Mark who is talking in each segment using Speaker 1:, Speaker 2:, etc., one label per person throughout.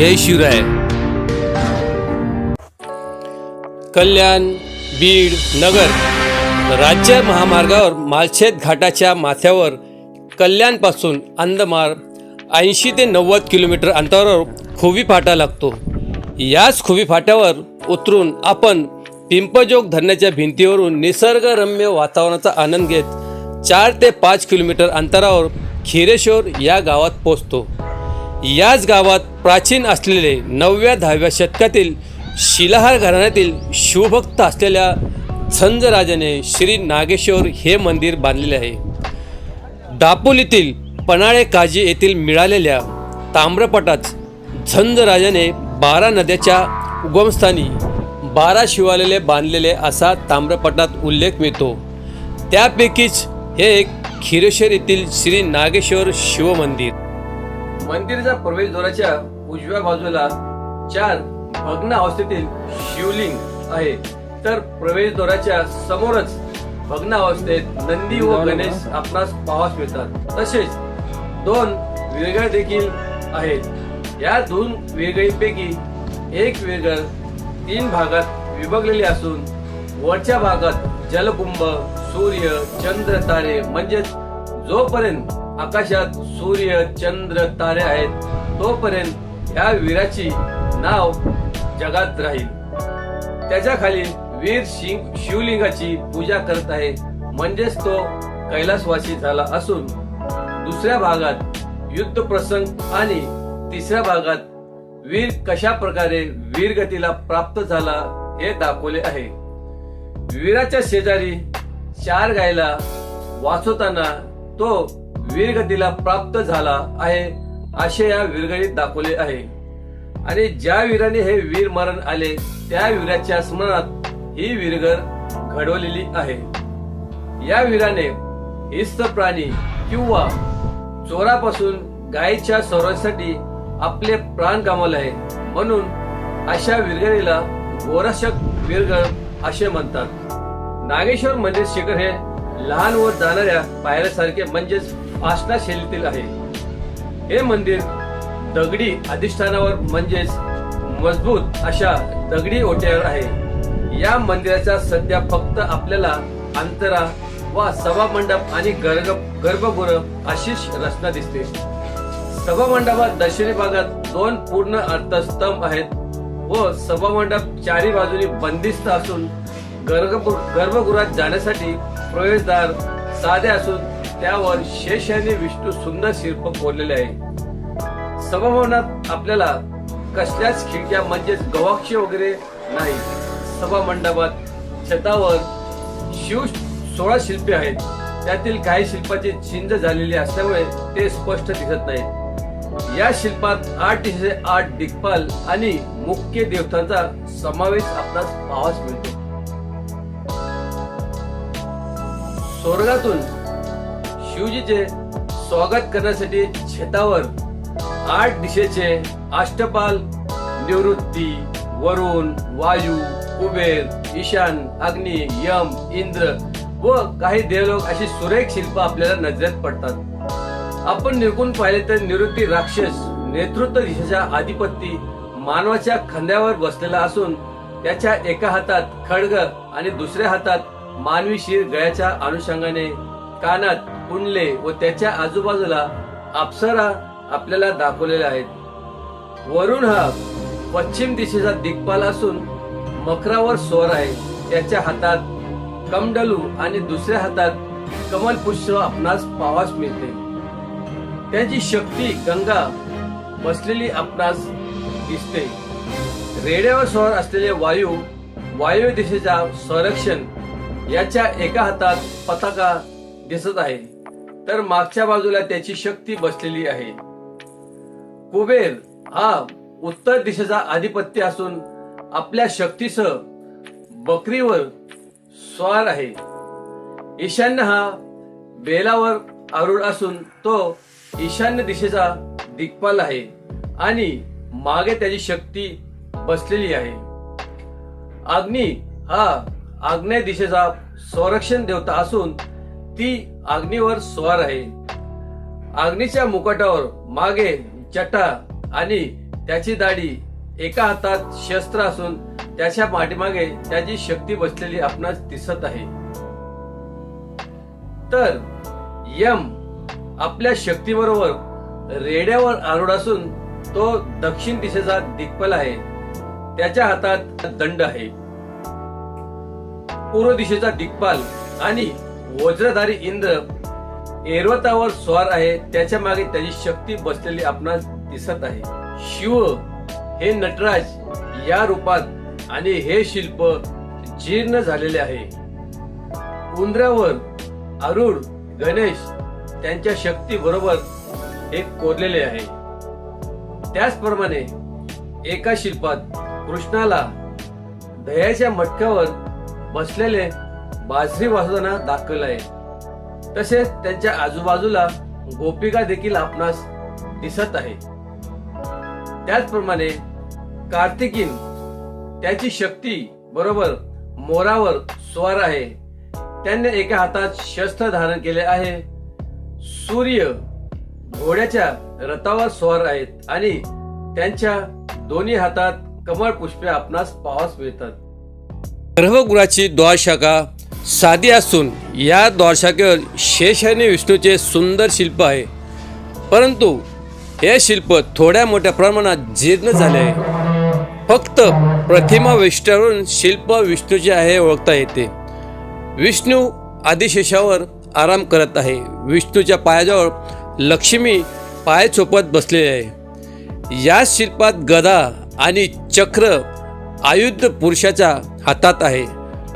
Speaker 1: जय शिवराय. कल्याण बीड नगर राज्य महामार्गावर मालशेत घाटाच्या माथ्यावर कल्याणपासून अंदमार ऐंशी ते नव्वद किलोमीटर अंतरावर खोवी फाटा लागतो. याच खोवी फाट्यावर उतरून आपण पिंपजोग धरणाच्या भिंतीवरून निसर्गरम्य वातावरणाचा आनंद घेत चार ते पाच किलोमीटर अंतरावर खिरेश्वर या गावात पोचतो याच गावात प्राचीन असलेले नवव्या दहाव्या शतकातील शिलाहार घराण्यातील शिवभक्त असलेल्या झंजराजाने श्री नागेश्वर हे मंदिर बांधलेले आहे. दापोलीतील पनाळे काजी येथील मिळालेल्या ताम्रपटात झंजराजाने बारा नद्याच्या उगमस्थानी बारा शिवालेले बांधलेले असा ताम्रपटात उल्लेख मिळतो. त्यापैकीच हे एक खिरेश्वर येथील श्री नागेश्वर शिवमंदिर. मंदिराच्या प्रवेशद्वाराच्या उजव्या बाजूला चार भग्न अवस्थेतील शिवलिंग आहे. तर प्रवेशद्वाराच्या समोरच भग्न अवस्थेत नंदी व गणेश आपणास पाहास मिळतात. तसेच दोन वेगळ देखील आहेत. या दोन वेगळीपैकी एक वेगळ तीन भागात विभागलेली असून वरच्या भागात जलकुंभ सूर्य चंद्र तारे म्हणजेच जोपर्यंत आकाशात सूर्य चंद्र तारे आहेत. तोपर्यंत या वीराची नाव जगात राहील. त्याच्याखाली वीर शिंग शिवलिंगाची पूजा करत आहे. म्हणजेच तो कैलासवासी झाला असून दुसऱ्या भागात युद्ध प्रसंग आणि तिसऱ्या भागात वीर कशा प्रकारे वीरगतीला प्राप्त झाला हे दाखवले आहे. वीराच्या शेजारी चार गायला वाचवताना तो वीरगतीला प्राप्त झाला आहे असे या वीरगणीत दाखवले आहे. आणि ज्या वीराने हे वीर मरण आले त्या वीराच्या स्मरणात ही वीरगर घडवलेली आहे. या वीराने इस्त प्राणी किंवा चोरापासून गायीच्या संरक्षणासाठी आपले प्राण गमावले आहे. म्हणून अशा वीरगणीला गोरक्षक वीरगण असे म्हणतात. नागेश्वर मंदिर शिखर हे लहान व जाणाऱ्या पायऱ्यासारखे म्हणजेच आष्टा शैलीतील आहे. हे मंदिर दगडी अधिष्ठानावर म्हणजेच मजबूत अशा दगडी ओट्यावर आहे. या मंदिराचा सध्या फक्त आपल्याला अंतरा वा सभा मंडप आणि गर्भ गर्भगृह अशीच रचना दिसते. सभा मंडपात दक्षिणी भागात दोन पूर्ण अर्थस्तंभ आहेत व सभा मंडप चारी बाजूनी बंदिस्त असून गर्भगृहात जाण्यासाठी प्रवेशद्वार साधे असून त्यावर शेष आणि विष्णू सुंदर शिल्प कोरलेले आहे. सभाभवनात आपल्याला कसल्याच खिडक्या म्हणजेच गवाक्ष वगैरे नाही. सभा मंडपात छतावर शिव सोळा शिल्पे आहेत. त्यातील काही शिल्पाची चिंज झालेली असल्यामुळे ते स्पष्ट दिसत नाही या शिल्पात आठ दिशे आठ दिग्पाल आणि मुख्य देवतांचा समावेश आपणास पाहावास मिळतो. स्वर्गातून शिवजीचे स्वागत करण्यासाठी शेतावर आठ दिशेचे अष्टपाल निवृत्ती वरुण वायू कुबेर ईशान अग्नी यम इंद्र व काही देवलोक अशी सुरेख शिल्प आपल्याला नजरेत पडतात. आपण निरकून पाहिले तर निवृत्ती राक्षस नेतृत्व दिशेच्या अधिपती मानवाच्या खांद्यावर बसलेला असून त्याच्या एका हातात खडग आणि दुसऱ्या हातात मानवी शिर गळ्याच्या अनुषंगाने कानात कुंडले व त्याच्या आजूबाजूला अप्सरा आपल्याला दाखवलेल्या आहेत. वरुण हा पश्चिम दिशेचा दिग्पाल असून मकरावर स्वर आहे. त्याच्या हातात कमडलू आणि दुसऱ्या हातात कमल पुष्प आपणास पावास मिळते. त्याची शक्ती गंगा बसलेली आपणास दिसते. रेड्यावर स्वर असलेले वायू वायू दिशेचा संरक्षण याच्या एका हातात पताका दिसत आहे. तर मागच्या बाजूला त्याची शक्ती बसलेली आहे. कुबेर हा उत्तर दिशेचा आधिपत्य असून आपल्या शक्तीसह बकरीवर स्वार आहे. ईशान्य हा बेलावर आरूढ असून तो ईशान्य दिशेचा दिग्पाल आहे आणि मागे त्याची शक्ती बसलेली आहे. अग्नी हा आग्नेय दिशेचा संरक्षण देवता असून ती अग्नीवर स्वार आहे. अग्नीच्या मुकुटावर मागे जटा आणि त्याची दाढी एका हातात शस्त्र असून त्याच्या पाठीमागे त्याची शक्ती बसलेली आपणास दिसत आहे. तर यम आपल्या शक्तीबरोबर रेड्यावर आरूढ असून तो दक्षिण दिशेचा दिग्पल आहे. त्याच्या हातात दंड आहे. पूर्व दिशेचा दिग्पाल आणि वज्रधारी इंद्र एरवतावर स्वार आहे. त्याच्यामागे त्याची शक्ती बसलेली आपणास दिसत आहे. शिव हे नटराज या रूपात आणि हे शिल्प जीर्ण झालेले आहे. उंदरावर अरुण गणेश त्यांच्या शक्ती बरोबर हे कोरलेले आहे. त्याचप्रमाणे एका शिल्पात कृष्णाला दह्याच्या मटक्यावर बसलेले बाजरी वाजवताना दाखवलं आहे. तसेच त्यांच्या आजूबाजूला गोपिका देखील आपणास दिसत आहे. त्याचप्रमाणे कार्तिकीन त्याची शक्ती बरोबर मोरावर स्वार आहे. त्यांनी एका हातात शस्त्र धारण केले आहे. सूर्य घोड्याच्या रथावर स्वार आहेत आणि त्यांच्या दोन्ही हातात कमळ पुष्पे आपणास पाहास मिळतात. गर्भगृहाची द्वारशाखा साधी असून या द्वारशाखेवर शेष आणि विष्णूचे सुंदर शिल्प आहे. परंतु हे शिल्प थोड्या मोठ्या प्रमाणात जीर्ण झाले आहे. फक्त प्रतिमा विष्ठावरून शिल्प विष्णूचे आहे ओळखता येते. विष्णू आदिशेषावर आराम करत आहे. विष्णूच्या पायाजवळ लक्ष्मी पाय चोपत बसलेली आहे. या शिल्पात गदा आणि चक्र आयुध पुरुषाच्या हातात आहे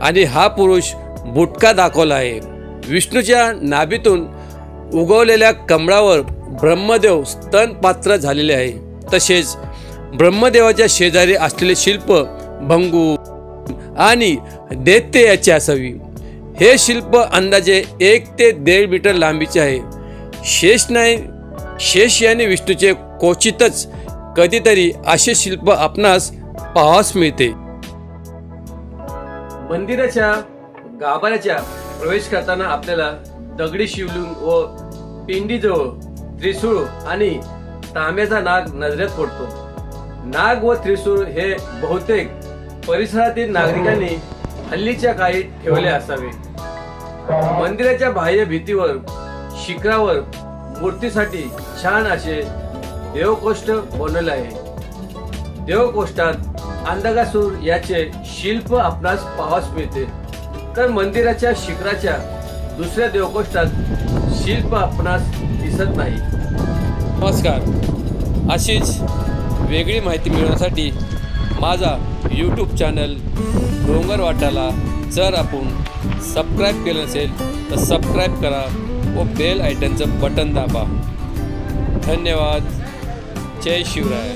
Speaker 1: आणि हा पुरुष बुटका दाखवला आहे. विष्णूच्या नाभीतून उगवलेल्या कमळावर ब्रह्मदेव स्तनपात्र झालेले आहे. तसेच ब्रह्मदेवाच्या शेजारी असलेले शिल्प भंगू आणि दैत्य याची असावी. हे शिल्प अंदाजे एक ते दीड मीटर लांबीचे आहे. शेष नाही शेष याने विष्णूचे क्वचितच कधीतरी असे शिल्प आपणास पाहास मिळते. मंदिराच्या गाभाऱ्याच्या प्रवेश करताना आपल्याला दगडी शिवलिंग व पिंडीजवळ त्रिशूळ आणि तांब्याचा नाग नजरेत पडतो. नाग व त्रिशूळ हे बहुतेक परिसरातील नागरिकांनी हल्लीच्या काळी ठेवले असावे. मंदिराच्या बाह्य भीतीवर शिखरावर मूर्तीसाठी छान असे देवकोष्ठ बनवले आहे. देवकोष्ठात अंधकासूर याचे शिल्प आपणास पाहास मिळते. तर मंदिराच्या शिखराच्या दुसऱ्या देवकोष्ठात शिल्प आपणास दिसत नाही. नमस्कार. अशीच वेगळी माहिती मिळवण्यासाठी माझा यूट्यूब चॅनल डोंगर वाटाला जर आपण सबस्क्राईब केलं नसेल तर सबस्क्राईब करा व बेल आयटनचं बटन दाबा. धन्यवाद. जय शिवराय.